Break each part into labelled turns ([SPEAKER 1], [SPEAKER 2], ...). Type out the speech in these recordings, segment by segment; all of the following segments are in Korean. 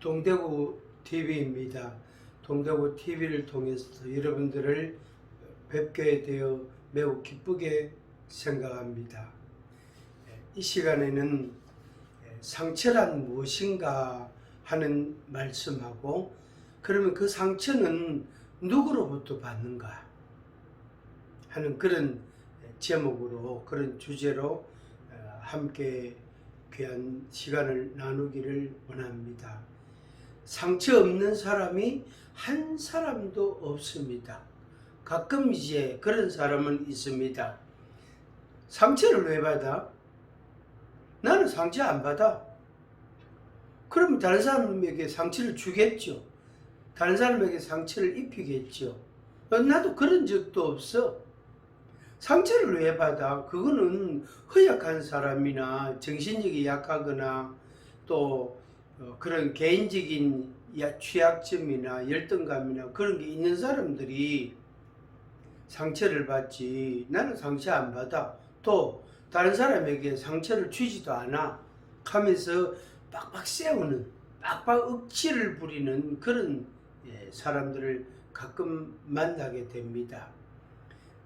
[SPEAKER 1] 동대구 TV입니다. 동대구 TV를 통해서 여러분들을 뵙게 되어 매우 기쁘게 생각합니다. 이 시간에는 상처란 무엇인가 하는 말씀하고 그러면 그 상처는 누구로부터 받는가 하는 그런 제목으로 그런 주제로 어, 함께 귀한 시간을 나누기를 원합니다. 상처 없는 사람이 한 사람도 없습니다. 가끔 이제 그런 사람은 있습니다. 상처를 왜 받아? 나는 상처 안 받아. 그러면 다른 사람에게 상처를 주겠죠. 다른 사람에게 상처를 입히겠죠. 어, 나도 그런 적도 없어. 상처를 왜 받아? 그거는 허약한 사람이나 정신력이 약하거나 또 어, 그런 개인적인 야- 취약점이나 열등감이나 그런 게 있는 사람들이 상처를 받지 나는 상처 안 받아 또 다른 사람에게 상처를 주지도 않아 하면서 빡빡 세우는 빡빡 억지를 부리는 그런 예, 사람들을 가끔 만나게 됩니다.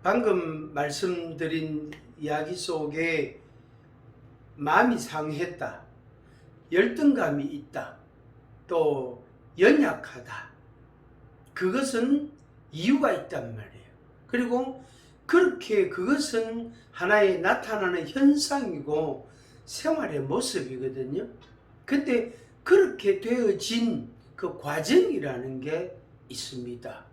[SPEAKER 1] 방금 말씀드린 이야기 속에 마음이 상했다. 열등감이 있다. 또 연약하다. 그것은 이유가 있단 말이에요. 그리고 그렇게 그것은 하나의 나타나는 현상이고 생활의 모습이거든요. 근데 그렇게 되어진 그 과정이라는 게 있습니다.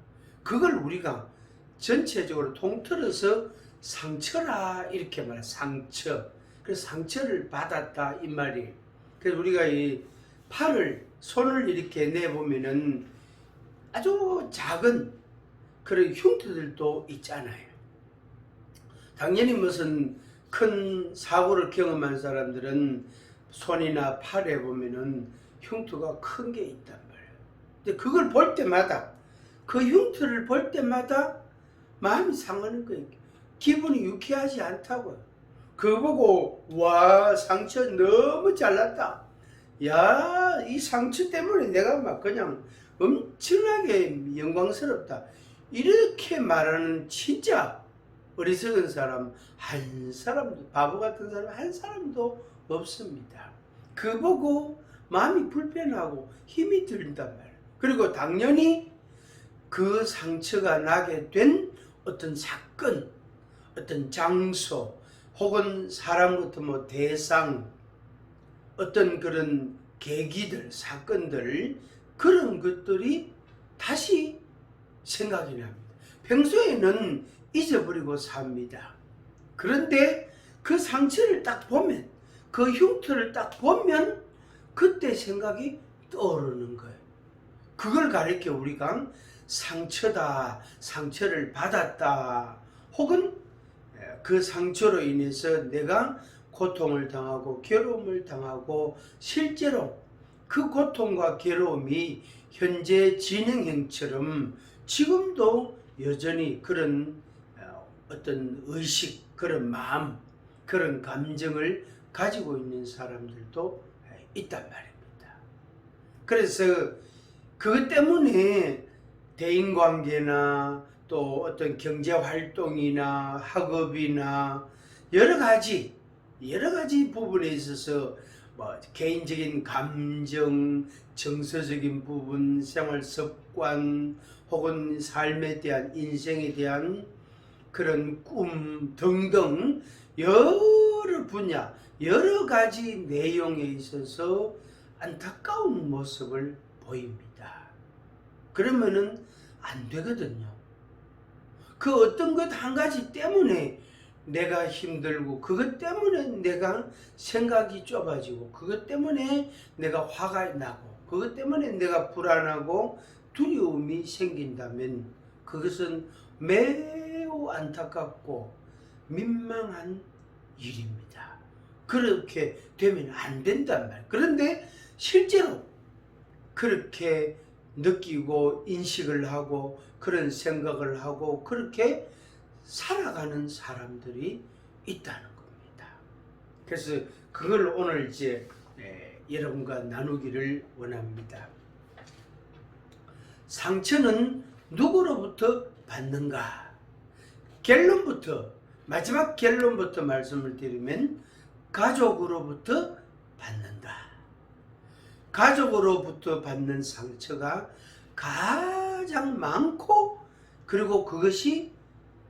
[SPEAKER 1] 그걸 우리가 전체적으로 통틀어서 상처라 이렇게 말해 상처. 그래서 상처를 받았다 이 말이에요. 그래서 우리가 이 팔을 손을 이렇게 내 보면은 아주 작은 그런 흉터들도 있잖아요. 당연히 무슨 큰 사고를 경험한 사람들은 손이나 팔에 보면은 흉터가 큰 게 있단 말이에요. 근데 그걸 볼 때마다 그 흉터를 볼 때마다 마음이 상하는 거예요. 기분이 유쾌하지 않다고요. 그거 보고 와 상처 너무 잘났다. 야 이 상처 때문에 내가 막 그냥 엄청나게 영광스럽다. 이렇게 말하는 진짜 어리석은 사람 한 사람도 바보 같은 사람 한 사람도 없습니다. 그 보고 마음이 불편하고 힘이 든단 말이에요. 그리고 당연히 그 상처가 나게 된 어떤 사건, 어떤 장소, 혹은 사람부터 뭐 대상, 어떤 그런 계기들, 사건들, 그런 것들이 다시 생각이 납니다. 평소에는 잊어버리고 삽니다. 그런데 그 상처를 딱 보면, 그 흉터를 딱 보면, 그때 생각이 떠오르는 거예요. 그걸 가리켜 우리가 상처다, 상처를 받았다, 혹은 그 상처로 인해서 내가 고통을 당하고 괴로움을 당하고 실제로 그 고통과 괴로움이 현재 진행형처럼 지금도 여전히 그런 어, 어떤 의식, 그런 마음, 그런 감정을 가지고 있는 사람들도 있단 말입니다. 그래서 그것 때문에 대인관계나 또 어떤 경제 활동이나 학업이나 여러 가지 여러 가지 부분에 있어서 뭐 개인적인 감정, 정서적인 부분, 생활 습관 혹은 삶에 대한 인생에 대한 그런 꿈 등등 여러 분야, 여러 가지 내용에 있어서 안타까운 모습을 보입니다. 그러면은 안 되거든요. 그 어떤 것 한 가지 때문에 내가 힘들고 그것 때문에 내가 생각이 좁아지고 그것 때문에 내가 화가 나고 그것 때문에 내가 불안하고 두려움이 생긴다면 그것은 매우 안타깝고 민망한 일입니다. 그렇게 되면 안 된단 말이에요. 그런데 실제로 그렇게 느끼고 인식을 하고 그런 생각을 하고 그렇게 살아가는 사람들이 있다는 겁니다. 그래서 그걸 오늘 이제 예, 여러분과 나누기를 원합니다. 상처는 누구로부터 받는가? 결론부터 마지막 결론부터 말씀을 드리면 가족으로부터 받는다. 가족으로부터 받는 상처가 가장 많고 그리고 그것이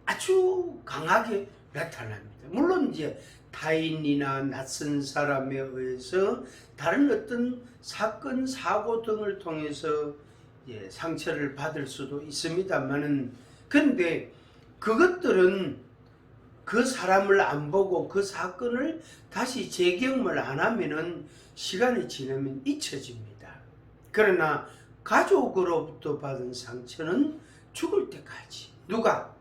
[SPEAKER 1] 아주 강하게 나타납니다. 물론 이제 타인이나 낯선 사람에 의해서 다른 어떤 사건, 사고 등을 통해서 예, 상처를 받을 수도 있습니다만은 근데 그것들은 그 사람을 안 보고 그 사건을 다시 재경을 안 하면은 시간이 지나면 잊혀집니다. 그러나 가족으로부터 받은 상처는 죽을 때까지 누가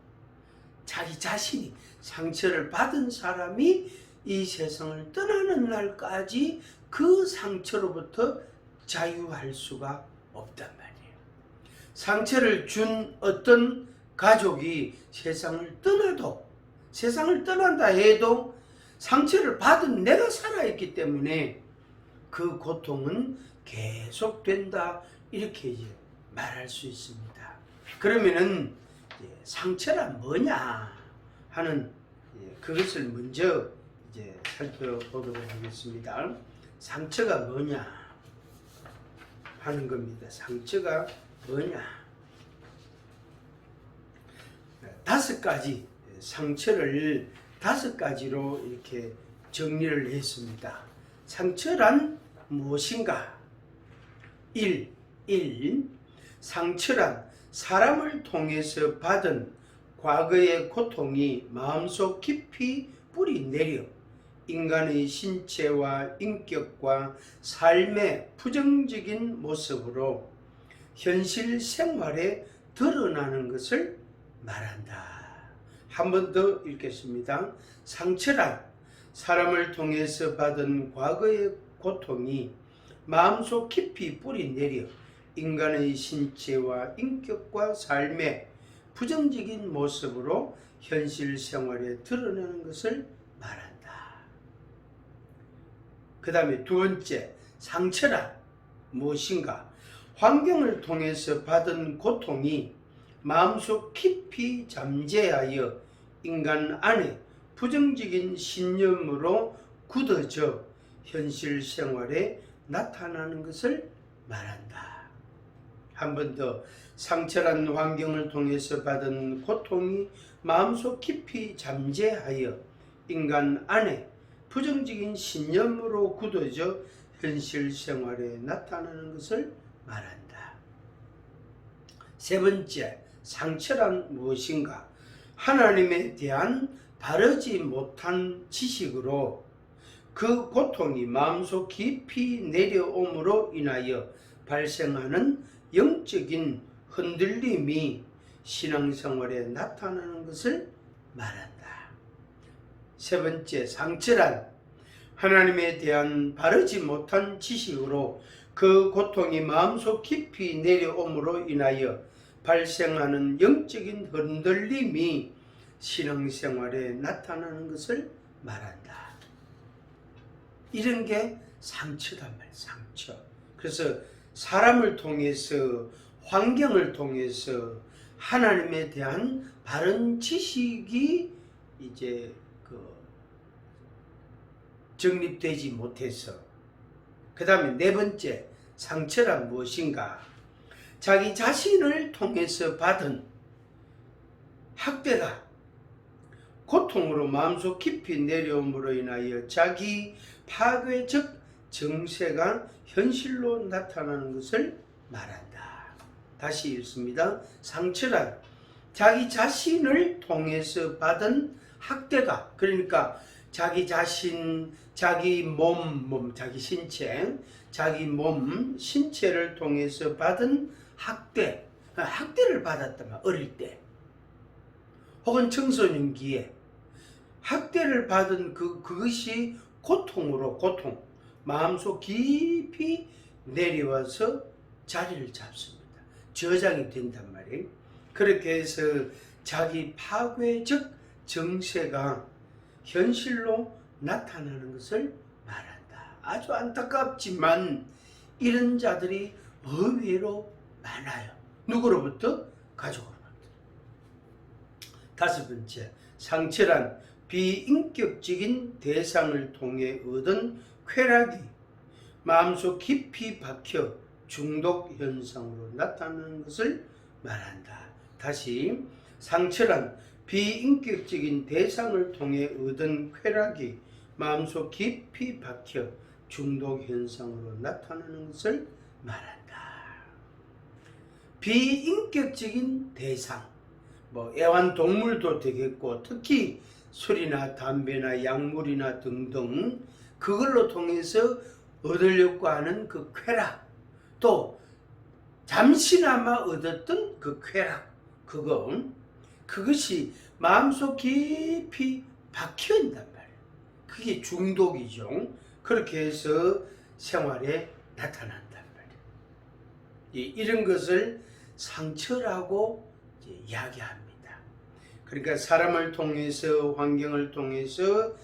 [SPEAKER 1] 자기 자신이 상처를 받은 사람이 이 세상을 떠나는 날까지 그 상처로부터 자유할 수가 없단 말이에요. 상처를 준 어떤 가족이 세상을 떠나도 세상을 떠난다 해도 상처를 받은 내가 살아있기 때문에 그 고통은 계속된다 이렇게 이제 말할 수 있습니다. 그러면은 상처란 뭐냐 하는 예, 그것을 먼저 이제 살펴보도록 하겠습니다. 상처가 뭐냐 하는 겁니다. 상처가 뭐냐 다섯 가지 상처를 다섯 가지로 이렇게 정리를 했습니다. 상처란 무엇인가? 1. 1. 상처란 사람을 통해서 받은 과거의 고통이 마음속 깊이 뿌리 내려 인간의 신체와 인격과 삶의 부정적인 모습으로 현실 생활에 드러나는 것을 말한다. 한 번 더 읽겠습니다. 상처란 사람을 통해서 받은 과거의 고통이 마음속 깊이 뿌리 내려 인간의 신체와 인격과 삶의 부정적인 모습으로 현실 생활에 드러나는 것을 말한다. 그 다음에 두 번째, 상처란 무엇인가? 환경을 통해서 받은 고통이 마음속 깊이 잠재하여 인간 안에 부정적인 신념으로 굳어져 현실 생활에 나타나는 것을 말한다. 한 번 더 상처란 환경을 통해서 받은 고통이 마음속 깊이 잠재하여 인간 안에 부정적인 신념으로 굳어져 현실 생활에 나타나는 것을 말한다. 세 번째, 상처란 무엇인가? 하나님에 대한 바르지 못한 지식으로 그 고통이 마음속 깊이 내려옴으로 인하여 발생하는 영적인 흔들림이 신앙생활에 나타나는 것을 말한다. 세 번째, 상처란 하나님에 대한 바르지 못한 지식으로 그 고통이 마음속 깊이 내려옴으로 인하여 발생하는 영적인 흔들림이 신앙생활에 나타나는 것을 말한다. 이런 게 상처단 말이야, 상처. 그래서 사람을 통해서, 환경을 통해서 하나님에 대한 바른 지식이 이제 그 정립되지 못해서 그 다음에 네 번째 상처란 무엇인가? 자기 자신을 통해서 받은 학대가 고통으로 마음속 깊이 내려옴으로 인하여 자기 파괴적 정세가 현실로 나타나는 것을 말한다. 다시 읽습니다. 상처란 자기 자신을 통해서 받은 학대가 그러니까 자기 자신, 자기 몸, 몸, 자기 신체, 자기 몸, 신체를 통해서 받은 학대, 학대를 받았다면 어릴 때, 혹은 청소년기에 학대를 받은 그 그것이 고통으로 고통, 마음속 깊이 내려와서 자리를 잡습니다. 저장이 된단 말이에요. 그렇게 해서 자기 파괴적 정세가 현실로 나타나는 것을 말한다. 아주 안타깝지만 이런 자들이 의외로 많아요. 누구로부터? 가족으로부터. 다섯 번째, 상처란 비인격적인 대상을 통해 얻은 쾌락이 마음속 깊이 박혀 중독 현상으로 나타나는 것을 말한다. 다시 상처란 비인격적인 대상을 통해 얻은 쾌락이 마음속 깊이 박혀 중독 현상으로 나타나는 것을 말한다. 비인격적인 대상, 뭐 애완동물도 되겠고 특히 술이나 담배나 약물이나 등등 그걸로 통해서 얻으려고 하는 그 쾌락 또 잠시나마 얻었던 그 쾌락 그거 그것이 마음속 깊이 박혀 있단 말이에요. 그게 중독이죠. 그렇게 해서 생활에 나타난단 말이에요. 이- 이런 것을 상처라고 이야기합니다. 그러니까 사람을 통해서 환경을 통해서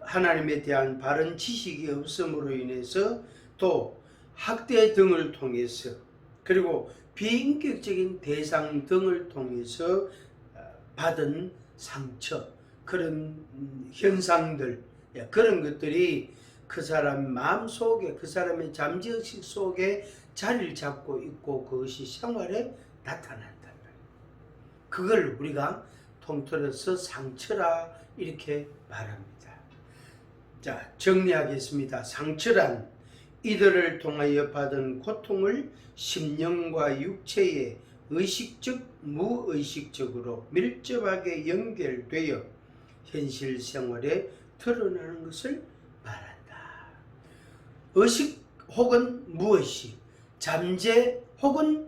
[SPEAKER 1] 하나님에 대한 바른 지식이 없음으로 인해서 또 학대 등을 통해서 그리고 비인격적인 대상 등을 통해서 어, 받은 상처 그런 음, 현상들 예, 그런 것들이 그 사람 마음 속에 그 사람의 잠재의식 속에 자리를 잡고 있고 그것이 생활에 말이에요. 그걸 우리가 통틀어서 상처라 이렇게 말합니다. 자, 정리하겠습니다. 상처란 이들을 통하여 받은 고통을 심령과 육체의 의식적, 무의식적으로 밀접하게 연결되어 현실 생활에 드러나는 것을 말한다. 의식 혹은 무의식, 잠재 혹은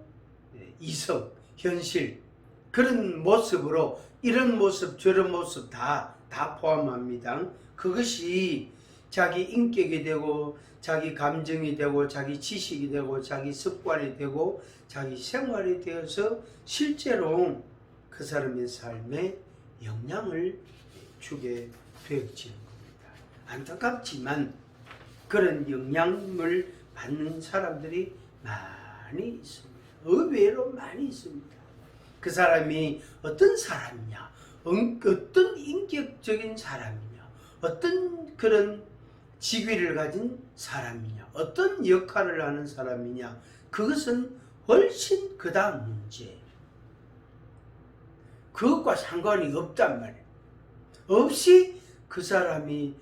[SPEAKER 1] 이성, 현실 그런 모습으로 이런 모습 저런 모습 다 다 포함합니다. 그것이 자기 인격이 되고 자기 감정이 되고 자기 지식이 되고 자기 습관이 되고 자기 생활이 되어서 실제로 그 사람의 삶에 영향을 주게 되어지는 겁니다. 안타깝지만 그런 영향을 받는 사람들이 많이 있습니다. 의외로 많이 있습니다. 그 사람이 어떤 사람이냐, 응- 어떤 인격적인 사람이냐, 어떤 그런 직위를 가진 사람이냐, 어떤 역할을 하는 사람이냐, 그것은 훨씬 그 다음 문제. 그것과 상관이 없단 말이에요. 없이 그 사람이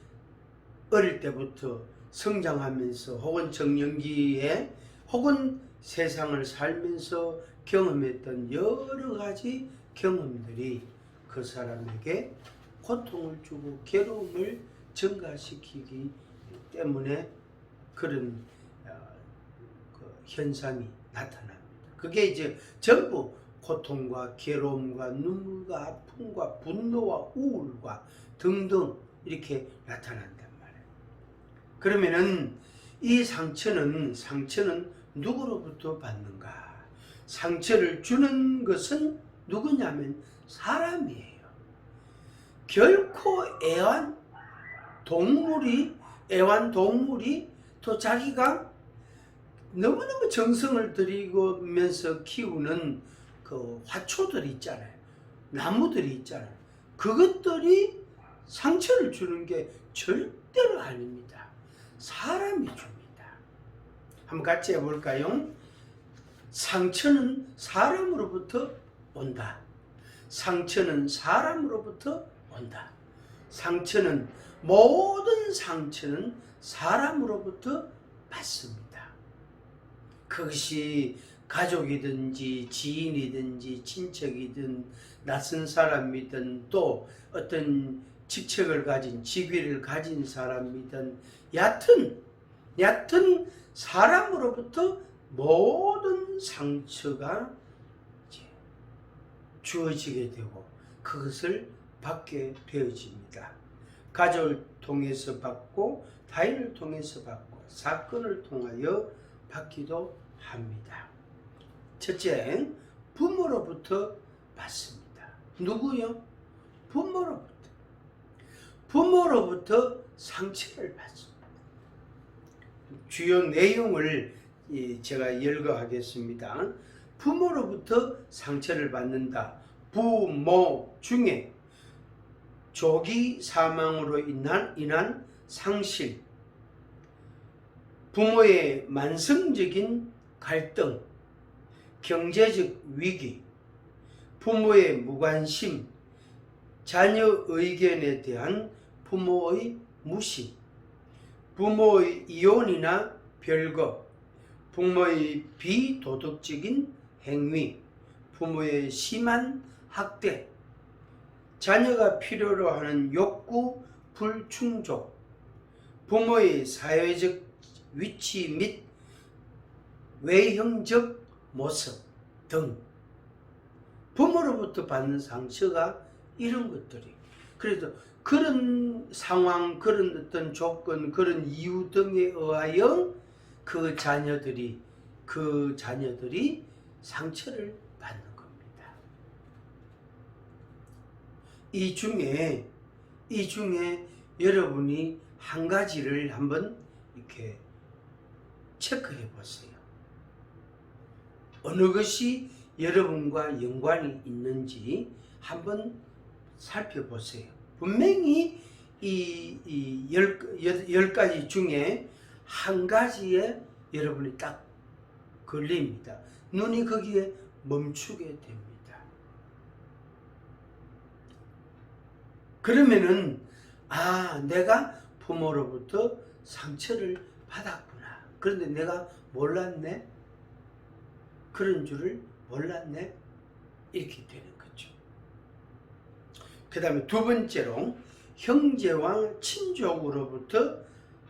[SPEAKER 1] 어릴 때부터 성장하면서 혹은 청년기에 혹은 세상을 살면서 경험했던 여러 가지 경험들이 그 사람에게 고통을 주고 괴로움을 증가시키기 때문에 그런 어, 그 현상이 나타납니다. 그게 이제 전부 고통과 괴로움과 눈물과 아픔과 분노와 우울과 등등 이렇게 나타난단 말이에요. 그러면은 이 상처는 상처는 누구로부터 받는가? 상처를 주는 것은 누구냐면 사람이에요. 결코 애완 동물이 애완 동물이 또 자기가 너무너무 정성을 들이면서 키우는 그 화초들이 있잖아요. 나무들이 있잖아요. 그것들이 상처를 주는 게 절대로 아닙니다. 사람이 줍니다. 한번 같이 해볼까요? 상처는 사람으로부터 온다. 상처는 사람으로부터 온다. 상처는 모든 상처는 사람으로부터 받습니다. 그것이 가족이든지 지인이든지 친척이든 낯선 사람이든 또 어떤 직책을 가진 직위를 가진 사람이든 얕은 얕은 사람으로부터 모든 상처가 주어지게 되고 그것을 받게 되어집니다. 가족을 통해서 받고 타인을 통해서 받고 사건을 통하여 받기도 합니다. 첫째, 부모로부터 받습니다. 누구요? 부모로부터. 부모로부터 상처를 받습니다. 주요 내용을 이, 제가 열거하겠습니다. 부모로부터 상처를 받는다. 부모 중에 조기 사망으로 인한, 인한 상실, 부모의 만성적인 갈등, 경제적 위기, 부모의 무관심, 자녀 의견에 대한 부모의 무시, 부모의 이혼이나 별거, 부모의 비도덕적인 행위, 부모의 심한 학대, 자녀가 필요로 하는 욕구 불충족, 부모의 사회적 위치 및 외형적 모습 등. 부모로부터 받는 상처가 이런 것들이. 그래서 그런 상황, 그런 어떤 조건, 그런 이유 등에 의하여 그 자녀들이 그 자녀들이 상처를 받는 겁니다. 이 중에 이 중에 여러분이 한 가지를 한번 이렇게 체크해 보세요. 어느 것이 여러분과 연관이 있는지 한번 살펴보세요. 분명히 이, 이 열, 열, 열 가지 중에 한 가지에 여러분이 딱 걸립니다. 눈이 거기에 멈추게 됩니다. 그러면은, 아, 내가 부모로부터 상처를 받았구나. 그런데 내가 몰랐네? 그런 줄을 몰랐네? 이렇게 되는 거죠. 그 다음에 두 번째로 형제와 친족으로부터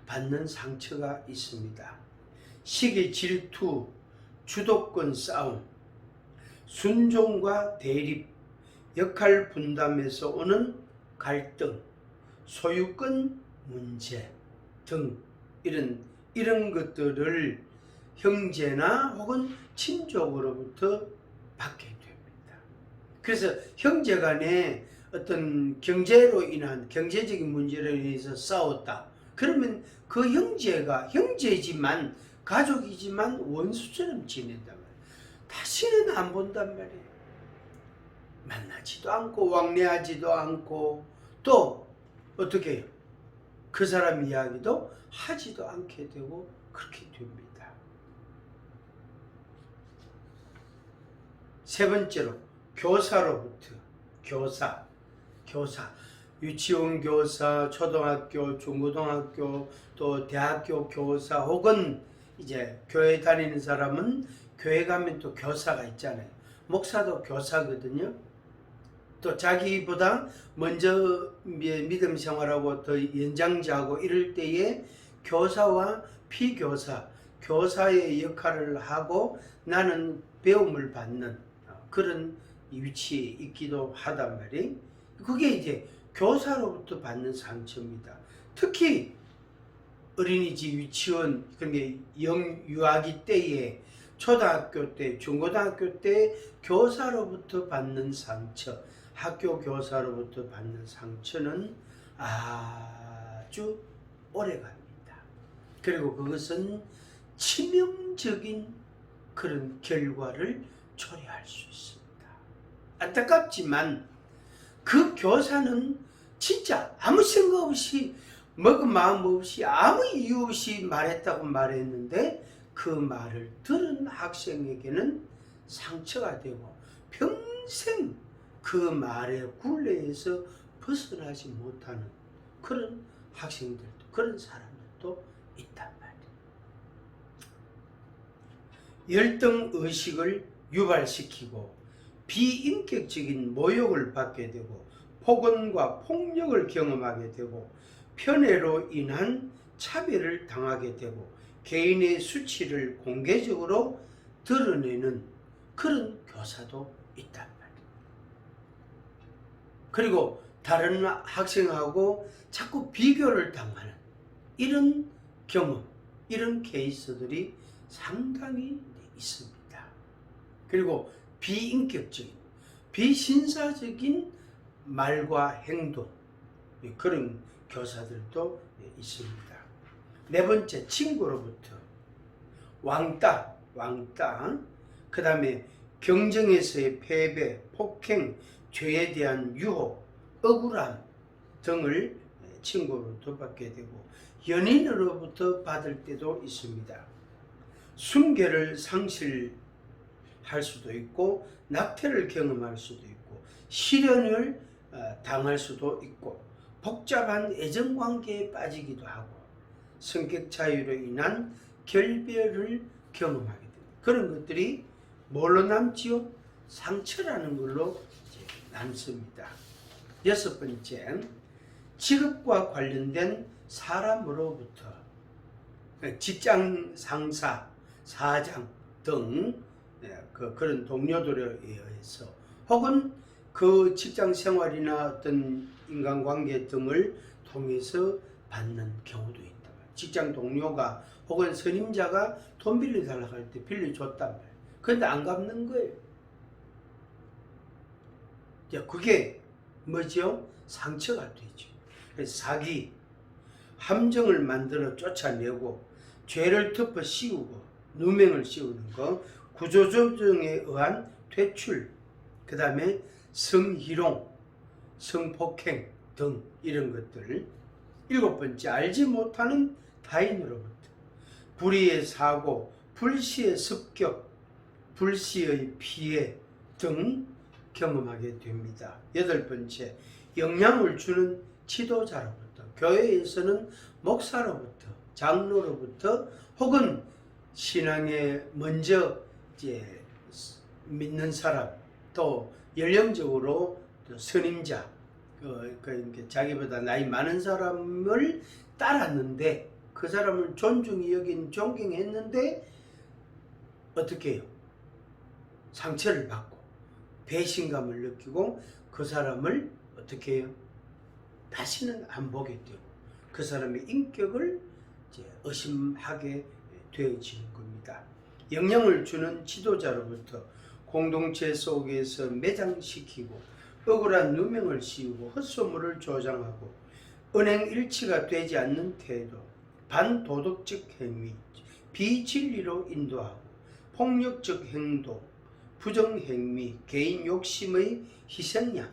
[SPEAKER 1] 받는 상처가 있습니다. 시기 질투, 주도권 싸움, 순종과 대립, 역할 분담에서 오는 갈등, 소유권 문제 등 이런 이런 것들을 형제나 혹은 친족으로부터 받게 됩니다. 그래서 형제 간에 어떤 경제로 인한 경제적인 문제로 인해서 싸웠다. 그러면 그 형제가 형제지만 가족이지만 원수처럼 지낸단 말이에요. 다시는 안 본단 말이에요. 만나지도 않고 왕래하지도 않고 또 어떻게 해요? 그 사람 이야기도 하지도 않게 되고 그렇게 됩니다. 세 번째로 교사로부터 교사 교사 유치원 교사, 초등학교, 중고등학교, 또 대학교 교사 혹은 이제 교회 다니는 사람은 교회 가면 또 교사가 있잖아요. 목사도 교사거든요. 또 자기보다 먼저 믿음 생활하고 더 연장자하고 이럴 때에 교사와 피교사, 교사의 역할을 하고 나는 배움을 받는 그런 위치에 있기도 하단 말이에요. 그게 이제 교사로부터 받는 상처입니다. 특히 어린이집 유치원 그게 영유아기 때에 초등학교 때 중고등학교 때 교사로부터 받는 상처 학교 교사로부터 받는 상처는 아주 오래 갑니다. 그리고 그것은 치명적인 그런 결과를 초래할 수 있습니다. 안타깝지만 그 교사는 진짜 아무 생각 없이 먹은 마음 없이 아무 이유 없이 말했다고 말했는데 그 말을 들은 학생에게는 상처가 되고 평생 그 말의 굴레에서 벗어나지 못하는 그런 학생들도 그런 사람들도 있단 말이에요. 열등 의식을 유발시키고 비인격적인 모욕을 받게 되고 폭언과 폭력을 경험하게 되고 편애로 인한 차별을 당하게 되고 개인의 수치를 공개적으로 드러내는 그런 교사도 있단 말이에요. 그리고 다른 학생하고 자꾸 비교를 당하는 이런 경험, 이런 케이스들이 상당히 있습니다. 그리고 비인격적인, 비신사적인 말과 행동, 그런 교사들도 있습니다. 네 번째 친구로부터 왕따, 왕따. 그 다음에 경쟁에서의 패배, 폭행, 죄에 대한 유혹, 억울함 등을 친구로부터 받게 되고 연인으로부터 받을 때도 있습니다. 순결을 상실할 수도 있고 낙태를 경험할 수도 있고 실현을 어, 당할 수도 있고 복잡한 애정 관계에 빠지기도 하고 성격 차이로 인한 결별을 경험하게 됩니다. 그런 것들이 뭘로 남지요? 상처라는 걸로 남습니다. 여섯 번째, 직업과 관련된 사람으로부터 직장 상사, 사장 등 예, 그, 그런 동료들에 의해서 혹은 그 직장 생활이나 어떤 인간관계 등을 통해서 받는 경우도 있다. 직장 동료가 혹은 선임자가 돈 빌려달라고 할 때 빌려줬단 말이에요. 근데 안 갚는 거예요. 자, 그게 뭐죠? 상처가 되죠. 그래서 사기, 함정을 만들어 쫓아내고 죄를 덮어 씌우고 누명을 씌우는 거, 구조조정에 의한 퇴출, 그 다음에 성희롱, 성폭행 등 이런 것들. 일곱 번째, 알지 못하는 타인으로부터 불의의 사고, 불시의 습격, 불시의 피해 등 경험하게 됩니다. 여덟 번째, 영향을 주는 지도자로부터, 교회에서는 목사로부터, 장로로부터, 혹은 신앙에 먼저 이제 믿는 사람, 또 연령적으로 또 선임자, 그, 그 자기보다 나이 많은 사람을 따랐는데 그 사람을 존중히 여긴 존경했는데 어떻게 해요? 상처를 받고 배신감을 느끼고 그 사람을 어떻게 해요? 다시는 안 보게 되고 그 사람의 인격을 의심하게 되어지는 겁니다. 영향을 주는 지도자로부터 공동체 속에서 매장시키고 억울한 누명을 씌우고 헛소문을 조장하고 은행 일치가 되지 않는 태도, 반도덕적 행위, 비진리로 인도하고 폭력적 행동, 부정행위, 개인 욕심의 희생양,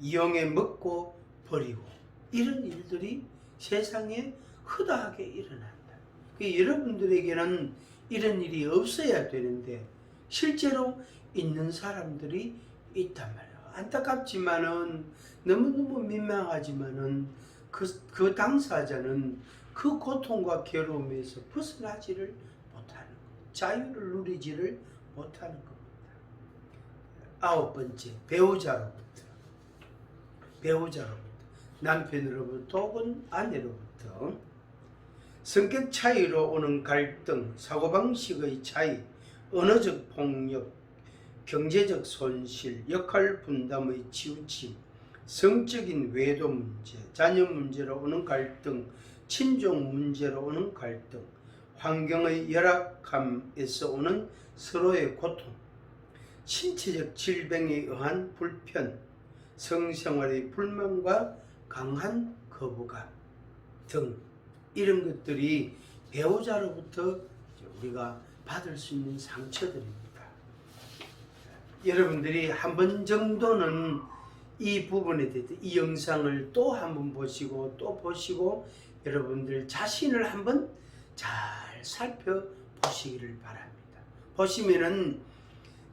[SPEAKER 1] 이용해 먹고 버리고 이런 일들이 세상에 허다하게 일어난다. 그 여러분들에게는 이런 일이 없어야 되는데 실제로 있는 사람들이 있단 말이에요. 안타깝지만은 너무너무 민망하지만은 그, 그 당사자는 그 고통과 괴로움에서 벗어나지를 못하는 거예요. 자유를 누리지를 못하는 겁니다. 아홉 번째, 배우자로부터. 배우자로부터. 남편으로부터 혹은 아내로부터. 성격 차이로 오는 갈등, 사고방식의 차이, 언어적 폭력, 경제적 손실, 역할 분담의 치우침, 성적인 외도 문제, 자녀 문제로 오는 갈등, 친족 문제로 오는 갈등, 환경의 열악함에서 오는 서로의 고통, 신체적 질병에 의한 불편, 성생활의 불만과 강한 거부감 등 이런 것들이 배우자로부터 우리가 받을 수 있는 상처들입니다. 여러분들이 한 번 정도는 이 부분에 대해서 이 영상을 또 한 번 보시고 또 보시고 여러분들 자신을 한번 잘 살펴보시기를 바랍니다. 보시면은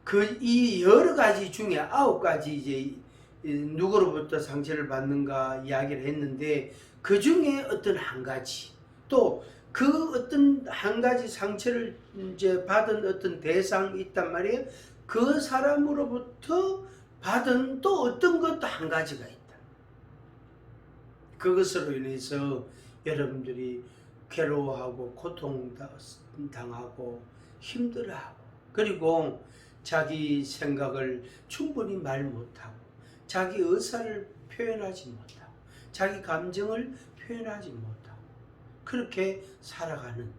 [SPEAKER 1] 그 이 여러 가지 중에 아홉 가지 이제 누구로부터 상처를 받는가 이야기를 했는데 그 중에 어떤 한 가지 또 그 어떤 한 가지 상처를 이제 받은 어떤 대상이 있단 말이에요. 그 사람으로부터 받은 또 어떤 것도 한 가지가 있다. 그것으로 인해서 여러분들이 괴로워하고 고통당하고 힘들어하고 그리고 자기 생각을 충분히 말 못하고 자기 의사를 표현하지 못하고 자기 감정을 표현하지 못하고 그렇게 살아가는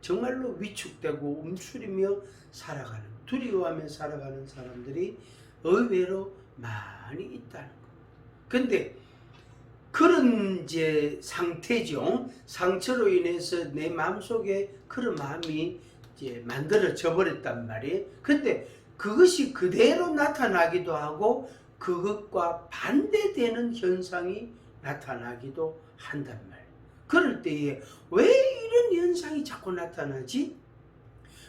[SPEAKER 1] 정말로 위축되고 움츠리며 살아가는 두려워하며 살아가는 사람들이 의외로 많이 있다는 겁니다. 근데 그런 이제 상태죠. 상처로 인해서 내 마음속에 그런 마음이 이제 만들어져 버렸단 말이에요. 근데 그것이 그대로 나타나기도 하고 그것과 반대되는 현상이 나타나기도 한단. 그럴 때에 왜 이런 현상이 자꾸 나타나지?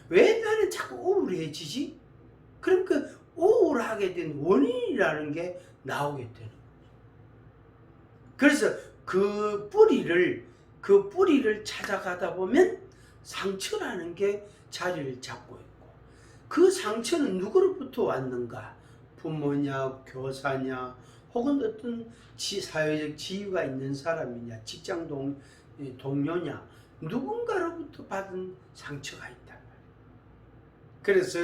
[SPEAKER 1] 왜 나는 자꾸 우울해지지? 그럼 그 우울하게 된 원인이라는 게 나오게 되는. 그래서 그 뿌리를 그 뿌리를 찾아가다 보면 상처라는 게 자리를 잡고 있고 그 상처는 누구로부터 왔는가? 부모냐, 교사냐, 혹은 어떤 지, 사회적 지위가 있는 사람이냐, 직장 동, 예, 동료냐, 누군가로부터 받은 상처가 있단 말이에요. 그래서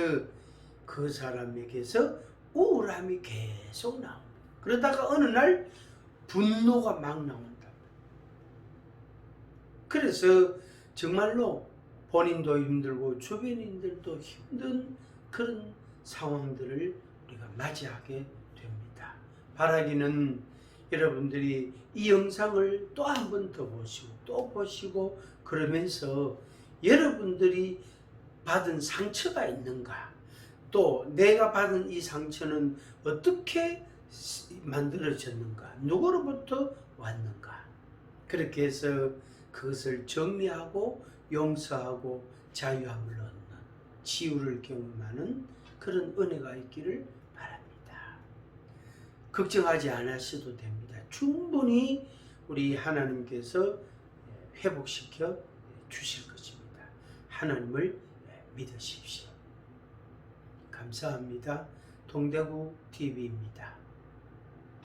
[SPEAKER 1] 그 사람에게서 우울함이 계속 나옵니다. 그러다가 어느 날 분노가 막 나온다. 그래서 정말로 본인도 힘들고 주변인들도 힘든 그런 상황들을 우리가 맞이하게. 바라기는 여러분들이 이 영상을 또 한 번 더 보시고 또 보시고 그러면서 여러분들이 받은 상처가 있는가 또 내가 받은 이 상처는 어떻게 만들어졌는가 누구로부터 왔는가 그렇게 해서 그것을 정리하고 용서하고 자유함을 얻는 치유를 경험하는 그런 은혜가 있기를. 걱정하지 않으셔도 됩니다. 충분히 우리 하나님께서 회복시켜 주실 것입니다. 하나님을 믿으십시오. 감사합니다. 동대구 TV입니다.